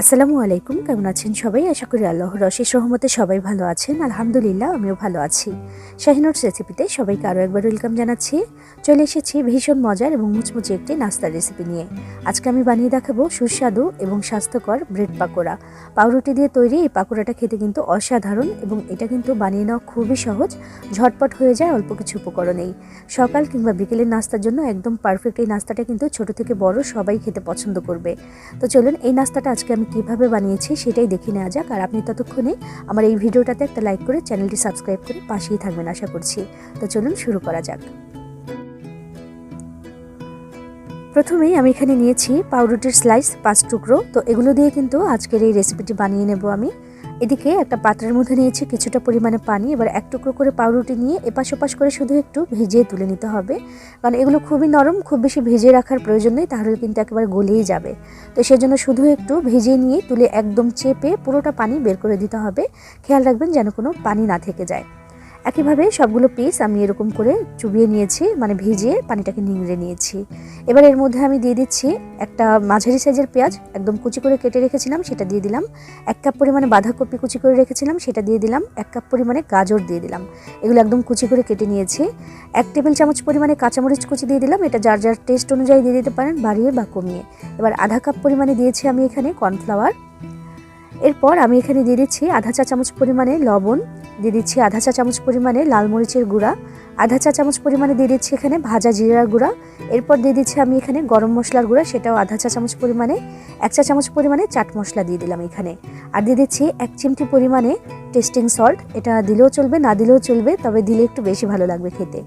আসসালামু আলাইকুম, কেমন আছেন সবাই? আশা করি আল্লাহর অশেষ রহমতে সবাই ভালো আছেন। আলহামদুলিল্লাহ, আমিও ভালো আছি। শাহিনুর রেসিপিতে সবাইকে আরও একবার ওয়েলকাম জানাচ্ছি। চলে এসেছি ভীষণ মজার এবং মুচমুচে একটি নাস্তার রেসিপি নিয়ে। আজকে আমি বানিয়ে দেখাবো সুস্বাদু এবং স্বাস্থ্যকর ব্রেড পাকোড়া। পাউরুটি দিয়ে তৈরি এই পাকোড়াটা খেতে কিন্তু অসাধারণ এবং এটা কিন্তু বানিয়ে নেওয়া খুবই সহজ। ঝটপট হয়ে যায়, অল্প কিছু উপকরণেই। সকাল কিংবা বিকেলের নাস্তার জন্য একদম পারফেক্ট এই নাস্তাটা কিন্তু ছোট থেকে বড় সবাই খেতে পছন্দ করবে। তো চলুন, এই নাস্তাটা আজকে আমি কীভাবে বানিয়েছি সেটাই দেখে নেওয়া যাক। আর আপনি ততক্ষণে আমার এই ভিডিওটাতে একটা লাইক করে চ্যানেলটি সাবস্ক্রাইব করে পাশেই থাকবেন আশা করছি। তো চলুন শুরু করা যাক। প্রথমেই আমি এখানে নিয়েছি পাউরুটির স্লাইস পাঁচ টুকরো। তো এগুলো দিয়ে কিন্তু আজকের এই রেসিপিটি বানিয়ে নেব আমি। এদিকে একটা পাত্রের মধ্যে নিয়েছি কিছুটা পরিমাণে পানি, এবার এক টুকরো করে পাউরুটি নিয়ে এপাশ ওপাশ করে শুধু একটু ভিজিয়ে তুলে নিতে হবে। কারণ এগুলো খুবই নরম, খুব বেশি ভিজিয়ে রাখার প্রয়োজন নেই, তাহলে কিন্তু একেবারে গলেই যাবে। তো সেজন্য শুধু একটু ভিজিয়ে নিয়ে তুলে একদম চেপে পুরোটা পানি বের করে দিতে হবে। খেয়াল রাখবেন যেন কোনো পানি না থেকে যায়। একইভাবে সবগুলো পিস আমি এরকম করে চুবিয়ে নিয়েছি মানে ভিজিয়ে পানিটাকে নিংড়ে নিয়েছি। এবার এর মধ্যে আমি দিয়ে দিচ্ছি একটা মাঝারি সাইজের পেঁয়াজ, একদম কুচি করে কেটে রেখেছিলাম, সেটা দিয়ে দিলাম। এক কাপ পরিমাণে বাঁধাকপি কুচি করে রেখেছিলাম, সেটা দিয়ে দিলাম। এক কাপ পরিমাণে গাজর দিয়ে দিলাম। এগুলো একদম কুচি করে কেটে নিয়েছি। এক টেবিল চামচ পরিমাণে কাঁচামরিচ কুচি দিয়ে দিলাম, এটা যার যার টেস্ট অনুযায়ী দিয়ে দিতে পারেন, বাড়িয়ে বা কমিয়ে। এবার আধা কাপ পরিমাণে দিয়েছি আমি এখানে কর্নফ্লাওয়ার এরপর আমি এখানে দিয়ে দিচ্ছি আধা চা চামচ পরিমাণে লবণ, দিয়ে দিচ্ছি আধা চা চামচ পরিমাণে লাল মরিচের গুঁড়া, আধা চা চামচ পরিমাণে দিয়ে দিচ্ছি এখানে ভাজা জিরার গুঁড়া, এরপর দিয়ে দিচ্ছি আমি এখানে গরম মশলার গুঁড়া, সেটাও আধা চা চামচ পরিমাণে, এক চা চামচ পরিমাণে চাট মশলা দিয়ে দিলাম এখানে। আর দিয়ে দিচ্ছি এক চিমটি পরিমাণে টেস্টিং সল্ট এটা দিলেও চলবে, না দিলেও চলবে, তবে দিলে একটু বেশি ভালো লাগবে খেতে।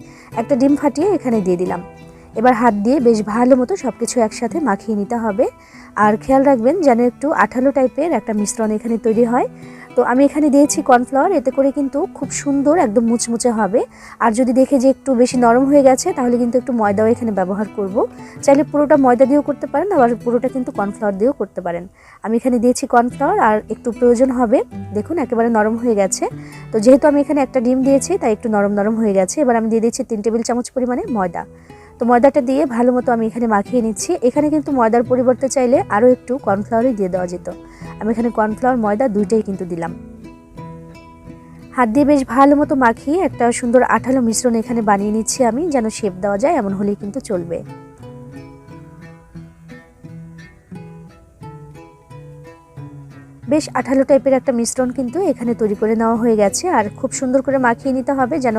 একটা ডিম ফাটিয়ে এখানে দিয়ে দিলাম। এবার হাত দিয়ে বেশ ভালো মতো সব কিছু একসাথে মাখিয়ে নিতে হবে। আর খেয়াল রাখবেন যেন একটু আঠালো টাইপের একটা মিশ্রণ এখানে তৈরি হয়। তো আমি এখানে দিয়েছি কর্নফ্লাওয়ার, এতে করে কিন্তু খুব সুন্দর একদম মুচমুচে হবে। আর যদি দেখে যে একটু বেশি নরম হয়ে গেছে, তাহলে কিন্তু একটু ময়দাও এখানে ব্যবহার করব। চাইলে পুরোটা ময়দা দিয়েও করতে পারেন, আবার পুরোটা কিন্তু কর্নফ্লাওয়ার দিয়েও করতে পারেন। আমি এখানে দিয়েছি কর্নফ্লাওয়ার, আর একটু প্রয়োজন হবে, দেখুন একেবারে নরম হয়ে গেছে। তো যেহেতু আমি এখানে একটা ডিম দিয়েছি, তাই একটু নরম নরম হয়ে গেছে। এবার আমি দিয়ে দিচ্ছি তিন টেবিল চামচ পরিমাণে ময়দা। তো ময়দাটা দিয়ে ভালো মতো আমি এখানে মাখিয়ে নিচ্ছি। এখানে কিন্তু ময়দার পরিবর্তে চাইলে আরও একটু কর্নফ্লাওয়ারই দিয়ে দেওয়া যেত। আমি এখানে কর্নফ্লাওয়ার, ময়দা দুইটাই কিন্তু দিলাম। হাত দিয়ে বেশ ভালো মতো মাখিয়ে একটা সুন্দর আঠালো মিশ্রণ এখানে বানিয়ে নিচ্ছি আমি, যেন শেপ দেওয়া যায়, এমন হলেই কিন্তু চলবে। বেশ আঠালো টাইপের একটা মিশ্রণ কিন্তু এখানে তৈরি করে নেওয়া হয়ে গেছে। আর খুব সুন্দর করে মাখিয়ে নিতে হবে যেন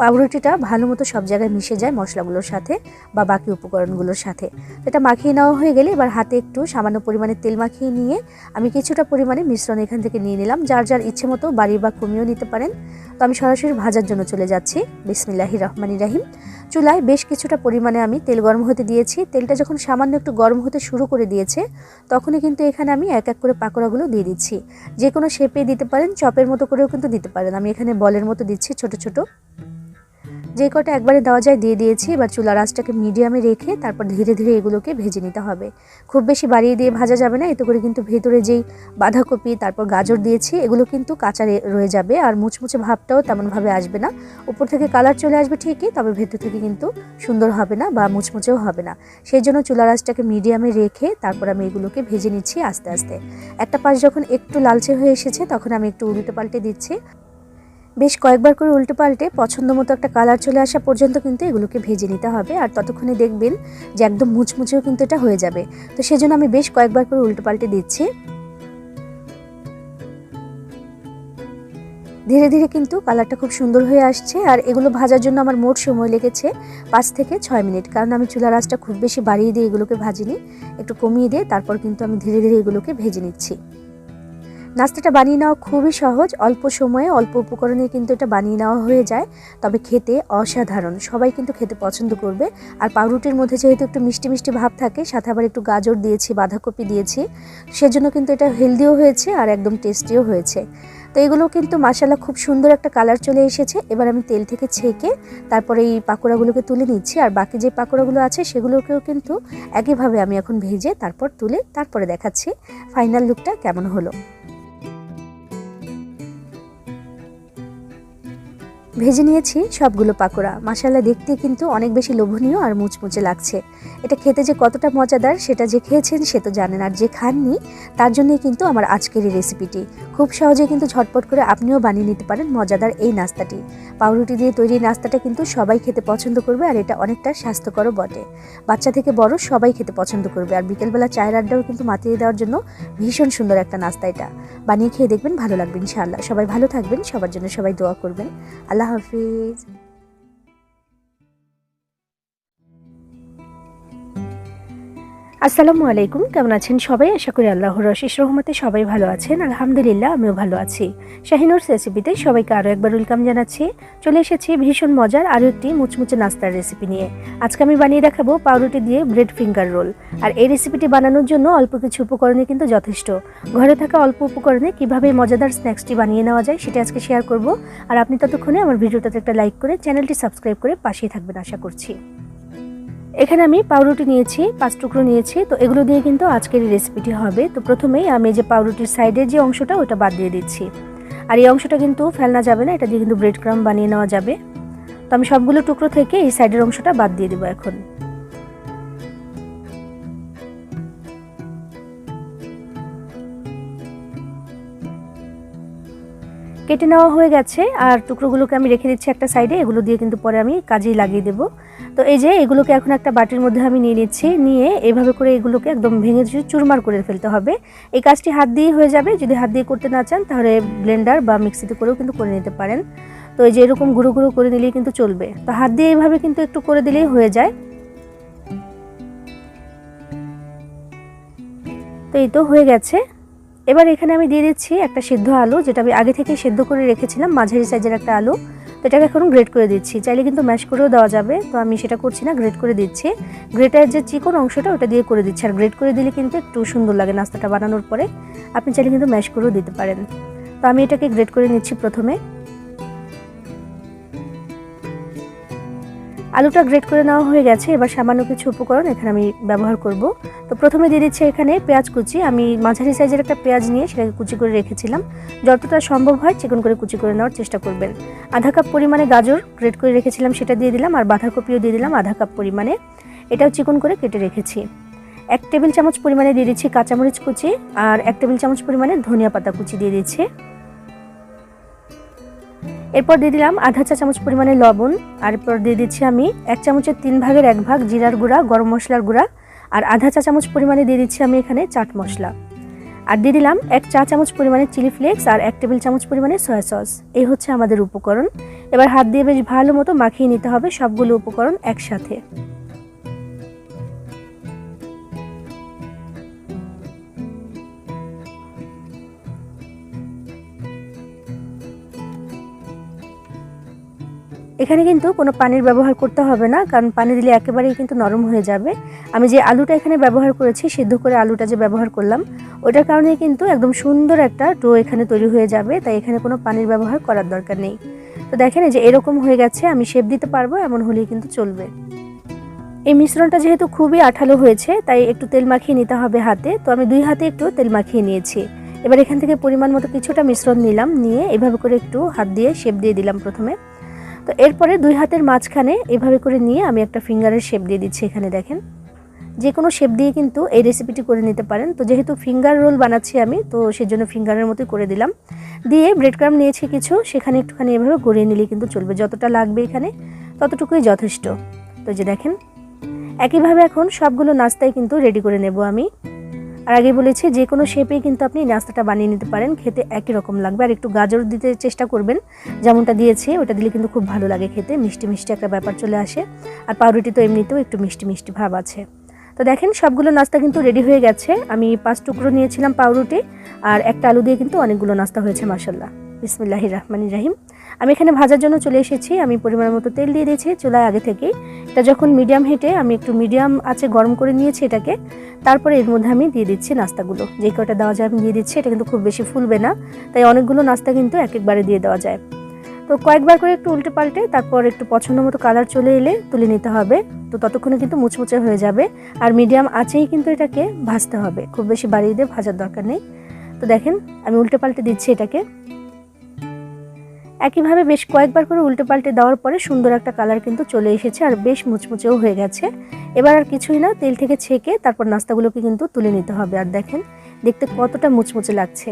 পাউরুটিটা ভালো মতো সব জায়গায় মিশে যায় মশলাগুলোর সাথে বা বাকি উপকরণগুলোর সাথে। এটা মাখিয়ে নেওয়া হয়ে গেলে এবার হাতে একটু সামান্য পরিমাণে তেল মাখিয়ে নিয়ে আমি কিছুটা পরিমাণে মিশ্রণ এখান থেকে নিয়ে নিলাম। যার যার ইচ্ছে মতো বাড়ি বা কমিয়েও নিতে পারেন। তো আমি সরাসরি ভাজার জন্য চলে যাচ্ছি। বিসমিল্লাহি রহমানি রাহিম। চুলায় বেশ কিছুটা পরিমাণে আমি তেল গরম হতে দিয়েছি। তেলটা যখন সামান্য একটু গরম হতে শুরু করে দিয়েছে, তখনই কিন্তু এখানে আমি এক এক করে পাকোড়াগুলো দিয়ে দিচ্ছি। যে কোনো শেপে দিতে পারেন, চপের মতো করেও কিন্তু দিতে পারেন। আমি এখানে বলের মতো দিচ্ছি, ছোট ছোট। যে কটা একবারে দেওয়া যায় দিয়ে দিয়েছি, এবার চুলা আঁচটাকে মিডিয়ামে রেখে তারপর ধীরে ধীরে এগুলোকে ভেজে নিতে হবে। খুব বেশি বাড়িয়ে দিয়ে ভাজা যাবে না, এতে করে কিন্তু ভেতরে যেই বাঁধাকপি, তারপর গাজর দিয়েছি, এগুলো কিন্তু কাঁচা রয়ে যাবে, আর মুচমুচে ভাবটাও তেমনভাবে আসবে না। উপর থেকে কালার চলে আসবে ঠিকই, তবে ভেতর থেকে কিন্তু সুন্দর হবে না বা মুচমুচেও হবে না। সেই জন্য চুলা আঁচটাকে মিডিয়ামে রেখে তারপর আমি এগুলোকে ভেজে নিচ্ছি আস্তে আস্তে। একটা পাশ যখন একটু লালচে হয়ে এসেছে, তখন আমি একটু উল্টে পাল্টে দিচ্ছি। বেশ কয়েকবার করে উল্টে পাল্টে পছন্দ মতো একটা কালার চলে আসা পর্যন্ত কিন্তু এগুলোকে ভেজে নিতে হবে। আর ততক্ষণে দেখবেন যে একদম মুচমুচেও কিন্তু এটা হয়ে যাবে। তো সেজন্য আমি বেশ কয়েকবার করে উল্টে পাল্টে দিচ্ছি। ধীরে ধীরে কিন্তু কালারটা খুব সুন্দর হয়ে আসছে। আর এগুলো ভাজার জন্য আমার মোট সময় লেগেছে পাঁচ থেকে ছয় মিনিট। কারণ আমি চুলার আঁচটা খুব বেশি বাড়িয়ে দিয়ে এগুলোকে ভাজিনি। একটু কমিয়ে দিয়ে তারপর কিন্তু আমি ধীরে ধীরে এগুলোকে ভেজে নিচ্ছি। নাস্তাটা বানিয়ে নেওয়া খুবই সহজ। অল্প সময়ে, অল্প উপকরণে কিন্তু এটা বানিয়ে নেওয়া হয়ে যায়। তবে খেতে অসাধারণ। সবাই কিন্তু খেতে পছন্দ করবে। আর পাউরুটির মধ্যে যেহেতু একটু মিষ্টি মিষ্টি ভাব থাকে, সাথে আবার একটু গাজর দিয়েছি, বাঁধাকপি দিয়েছি, সেজন্য কিন্তু এটা হেলদিও হয়েছে আর একদম টেস্টিও হয়েছে। তো এগুলো কিন্তু মাসালা খুব সুন্দর একটা কালার চলে এসেছে। এবার আমি তেল থেকে ছেঁকে তারপরে এই পাকোড়াগুলোকে তুলে নিচ্ছি। আর বাকি যে পাকোড়াগুলো আছে, সেগুলোকেও কিন্তু একইভাবে আমি এখন ভেজে তারপর তুলে তারপরে দেখাচ্ছি। ফাইনাল লুকটা কেমন হলো? ভেজে নিয়েছি সবগুলো পাকোড়া। মাসালা দেখতে কিন্তু অনেক বেশি লোভনীয় আর মুচমুচে লাগছে। এটা খেতে যে কতটা মজাদার সেটা যে খেয়েছেন সে তো জানেন। আর যে খাননি, তার জন্যই কিন্তু আমার আজকের এই রেসিপিটি খুব সহজে কিন্তু ঝটপট করে আপনিও বানিয়ে নিতে পারেন মজাদার এই নাস্তাটি। পাউরুটি দিয়ে তৈরি নাস্তাটা কিন্তু সবাই খেতে পছন্দ করবে আর এটা অনেকটা স্বাস্থ্যকরও বটে। বাচ্চা থেকে বড় সবাই খেতে পছন্দ করবে আর বিকেলবেলা চায়ের আড্ডাও কিন্তু মাতিয়ে দেওয়ার জন্য ভীষণ সুন্দর একটা নাস্তা এটা। বানিয়ে খেয়ে দেখবেন ভালো লাগবে ইনশাআল্লাহ। সবাই ভালো থাকবেন, সবার জন্য সবাই দোয়া করবেন। আল্লাহ হাফিজ আসসালামু আলাইকুম, কেমন আছেন সবাই? আশা করি আল্লাহর রশিস রহমতে সবাই ভালো আছেন। আলহামদুলিল্লাহ, আমিও ভালো আছি। শাহিনুর রেসিপিতে সবাইকে আরও একবার ওয়েলকাম জানাচ্ছি। চলে এসেছি ভীষণ মজার আরও একটি মুচমুচে নাস্তার রেসিপি নিয়ে। আজকে আমি বানিয়ে দেখাবো পাউরুটি দিয়ে ব্রেড ফিঙ্গার রোল। আর এই রেসিপিটি বানানোর জন্য অল্প কিছু উপকরণে কিন্তু যথেষ্ট। ঘরে থাকা অল্প উপকরণে কীভাবে মজাদার স্ন্যাক্সটি বানিয়ে নেওয়া যায় সেটা আজকে শেয়ার করব। আর আপনি ততক্ষণে আমার ভিডিওটাতে একটা লাইক করে চ্যানেলটি সাবস্ক্রাইব করে পাশেই থাকবেন, আশা করছি। এখানে আমি পাউরুটি নিয়েছি, পাঁচ টুকরো নিয়েছি। তো এগুলো দিয়ে কিন্তু আজকের রেসিপিটি হবে। তো প্রথমেই আমি যে পাউরুটির সাইডের যে অংশটা, ওটা বাদ দিয়ে দিচ্ছি। আর এই অংশটা কিন্তু ফেলনা যাবে না, এটা দিয়ে কিন্তু ব্রেড ক্রাম বানিয়ে নেওয়া যাবে। তো আমি সবগুলো টুকরো থেকে এই সাইডের অংশটা বাদ দিয়ে দেবো এখন। কেটে নেওয়া হয়ে গেছে, আর টুকরোগুলোকে আমি রেখে দিচ্ছি একটা সাইডে এগুলো দিয়ে কিন্তু পরে আমি কাজেই লাগিয়ে দেবো। তো এই যে, এগুলোকে এখন একটা বাটির মধ্যে আমি নিয়ে নিচ্ছি, নিয়ে এভাবে করে এগুলোকে একদম ভেঙে চুরমার করে ফেলতে হবে। এই কাজটি হাত দিয়ে হয়ে যাবে, যদি হাত দিয়ে করতে না চান, তাহলে ব্লেন্ডার বা মিক্সিতে করেও কিন্তু করে নিতে পারেন। তো এই যে, এরকম গুঁড়ো গুঁড়ো করে নিলেই কিন্তু চলবে। তো হাত দিয়ে এইভাবে কিন্তু একটু করে দিলেই হয়ে যায়। তো এই তো হয়ে গেছে। এবার এখানে আমি দিয়ে দিচ্ছি একটা সিদ্ধ আলু, যেটা আমি আগে থেকে সেদ্ধ করে রেখেছিলাম, মাঝারি সাইজের একটা আলু। তো এটাকে এখন গ্রেট করে দিচ্ছি। চাইলে কিন্তু ম্যাশ করেও দেওয়া যাবে, তো আমি সেটা করছি না গ্রেট করে দিচ্ছি। গ্রেটার যে চিকন অংশটা, ওটা দিয়ে করে দিচ্ছি। আর গ্রেট করে দিলে কিন্তু একটু সুন্দর লাগে নাস্তাটা বানানোর পরে। আপনি চাইলে কিন্তু ম্যাশ করেও দিতে পারেন। তো আমি এটাকে গ্রেট করে নিচ্ছি প্রথমে। আলুটা গ্রেট করে নেওয়া হয়ে গেছে। এবার সামান্য কিছু উপকরণ এখানে আমি ব্যবহার করব। তো প্রথমে দিয়ে দিচ্ছি এখানে পেঁয়াজ কুচি। আমি মাঝারি সাইজের একটা পেঁয়াজ নিয়ে সেটাকে কুচি করে রেখেছিলাম। যতটা সম্ভব হয় চিকন করে কুচি করে নেওয়ার চেষ্টা করবেন। আধা কাপ পরিমাণে গাজর গ্রেট করে রেখেছিলাম, সেটা দিয়ে দিলাম। আর বাঁধাকপিও দিয়ে দিলাম আধা কাপ পরিমাণে। এটাও চিকন করে কেটে রেখেছি। এক টেবিল চামচ পরিমাণে দিয়ে দিচ্ছি কাঁচামরিচ কুচি। আর এক টেবিল চামচ পরিমাণে ধনিয়া পাতা কুচি দিয়ে দিচ্ছি। এরপর দিয়ে দিলাম আধা চা চামচ পরিমাণে লবণ, আর এরপর দিয়ে দিচ্ছি আমি এক চামচের তিন ভাগের এক ভাগ জিরার গুঁড়া, গরম মশলার গুঁড়া, আর আধা চা চামচ পরিমাণে দিয়ে দিচ্ছি আমি এখানে চাট মশলা। আর দিয়ে দিলাম এক চা চামচ পরিমাণে চিলি ফ্লেক্স আর এক টেবিল চামচ পরিমাণে সয়া সস। এই হচ্ছে আমাদের উপকরণ। এবার হাত দিয়ে বেশ ভালো মতো মাখিয়ে নিতে হবে সবগুলো উপকরণ একসাথে। এখানে কিন্তু কোনো পানির ব্যবহার করতে হবে না, কারণ পানি দিলে একেবারেই কিন্তু নরম হয়ে যাবে। আমি যে আলুটা এখানে ব্যবহার করেছি, সিদ্ধ করে আলুটা যে ব্যবহার করলাম, ওটার কারণে কিন্তু একদম সুন্দর একটা ডো এখানে তৈরি হয়ে যাবে, তাই এখানে কোনো পানির ব্যবহার করার দরকার নেই। তো দেখেন যে এরকম হয়ে গেছে, আমি শেপ দিতে পারব, এমন হলেই কিন্তু চলবে। এই মিশ্রণটা যেহেতু খুবই আঠালো হয়েছে, তাই একটু তেল মাখিয়ে নিতে হবে হাতে। তো আমি দুই হাতে একটু তেল মাখিয়ে নিয়েছি। এবার এখান থেকে পরিমাণ মতো কিছুটা মিশ্রণ নিলাম, নিয়ে এভাবে করে একটু হাত দিয়ে শেপ দিয়ে দিলাম প্রথমে। তো এরপরে দুই হাতের মাঝখানে এভাবে করে নিয়ে আমি একটা ফিঙ্গারের শেপ দিয়ে দিচ্ছি এখানে দেখেন। যে কোনো শেপ দিয়ে কিন্তু এই রেসিপিটি করে নিতে পারেন। তো যেহেতু ফিঙ্গার রোল বানাচ্ছি আমি, তো সেজন্য ফিঙ্গারের মতোই করে দিলাম। দিয়ে ব্রেড ক্রাম নিয়েছি কিছু, সেখানে একটুখানি এভাবে গড়িয়ে নিলে কিন্তু চলবে। যতটা লাগবে এখানে, ততটুকুই যথেষ্ট। তো যে দেখেন, একইভাবে এখন সবগুলো নাস্তায় কিন্তু রেডি করে নেব আমি। আর আগে বলেছি, যে কোনো শেপেই কিন্তু আপনি নাস্তাটা বানিয়ে নিতে পারেন, খেতে একই রকম লাগবে। আর একটু গাজর দিতে চেষ্টা করবেন, যেমনটা দিয়েছি, ওটা দিলে কিন্তু খুব ভালো লাগে খেতে, মিষ্টি মিষ্টি একটা ব্যাপার চলে আসে। আর পাউরুটি তো এমনিতেও একটু মিষ্টি মিষ্টি ভাব আছে। তো দেখেন, সবগুলো নাস্তা কিন্তু রেডি হয়ে গেছে। আমি পাঁচ টুকরো নিয়েছিলাম পাউরুটি, আর একটা আলু দিয়ে কিন্তু অনেকগুলো নাস্তা হয়েছে মাসাল্লাহ বিসমিল্লাহ রহমান রাহিম। আমি এখানে ভাজার জন্য চলে এসেছি। আমি পরিমাণ মতো তেল দিয়ে দিয়েছি চুলায় আগে থেকেই এটা যখন মিডিয়াম হেঁটে আমি একটু মিডিয়াম আছে গরম করে নিয়েছি এটাকে। তারপরে এর মধ্যে আমি দিয়ে দিচ্ছি নাস্তাগুলো। যে কটা দেওয়া যায় আমি দিয়ে দিচ্ছি, এটা কিন্তু খুব বেশি ফুলবে না। তাই অনেকগুলো নাস্তা কিন্তু এক একবারে দিয়ে দেওয়া যায়। তো কয়েকবার করে একটু উল্টে পাল্টে তারপর একটু পছন্দ মতো কালার চলে এলে তুলে নিতে হবে। তো ততক্ষণে কিন্তু মুচমুচে হয়ে যাবে। আর মিডিয়াম আছেই কিন্তু এটাকে ভাজতে হবে। খুব বেশি বাড়িয়ে দিয়ে ভাজার দরকার নেই। তো দেখেন, আমি উল্টে পাল্টে দিচ্ছি এটাকে। একইভাবে বেশ কয়েকবার করে উল্টে পাল্টে দেওয়ার পরে সুন্দর একটা কালার কিন্তু চলে এসেছে আর বেশ মুচমুচেও হয়ে গেছে। এবার আর কিছুই না, তেল থেকে ছেঁকে তারপর নাস্তাগুলোকে কিন্তু তুলে নিতে হবে। আর দেখেন, দেখতে কতটা মুচমুচে লাগছে।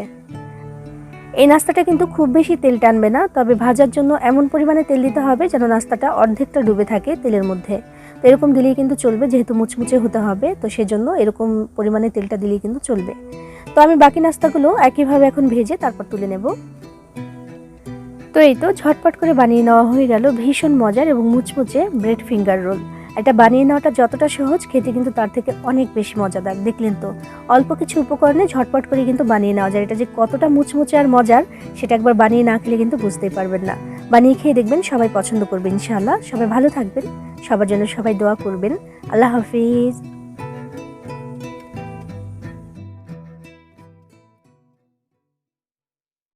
এই নাস্তাটা কিন্তু খুব বেশি তেল টানবে না, তবে ভাজার জন্য এমন পরিমাণে তেল দিতে হবে যেন নাস্তাটা অর্ধেকটা ডুবে থাকে তেলের মধ্যে। তো এরকম দিলেই কিন্তু চলবে, যেহেতু মুচমুচে হতে হবে, তো সেজন্য এরকম পরিমাণে তেলটা দিলেই কিন্তু চলবে। তো আমি বাকি নাস্তাগুলো একইভাবে এখন ভেজে তারপর তুলে নেব। তো এই তো ঝটপট করে বানিয়ে নেওয়া হয়ে গেল ভীষণ মজার এবং মুচমুচে ব্রেড ফিঙ্গার রোল। এটা বানিয়ে নেওয়াটা যতটা সহজ, খেতে কিন্তু তার থেকে অনেক বেশি মজাদার, দেখলেন তো? অল্প কিছু উপকরণে ঝটপট করে কিন্তু বানিয়ে নেওয়া যায়। এটা যে কতটা মুচমুচে আর মজার, সেটা একবার বানিয়ে না খেলে কিন্তু বুঝতেই পারবেন না। বানিয়ে খেয়ে দেখবেন সবাই পছন্দ করবে, ইনশাআল্লাহ। সবাই ভালো থাকবেন, সবার জন্য সবাই দোয়া করবেন। আল্লাহ হাফিজ।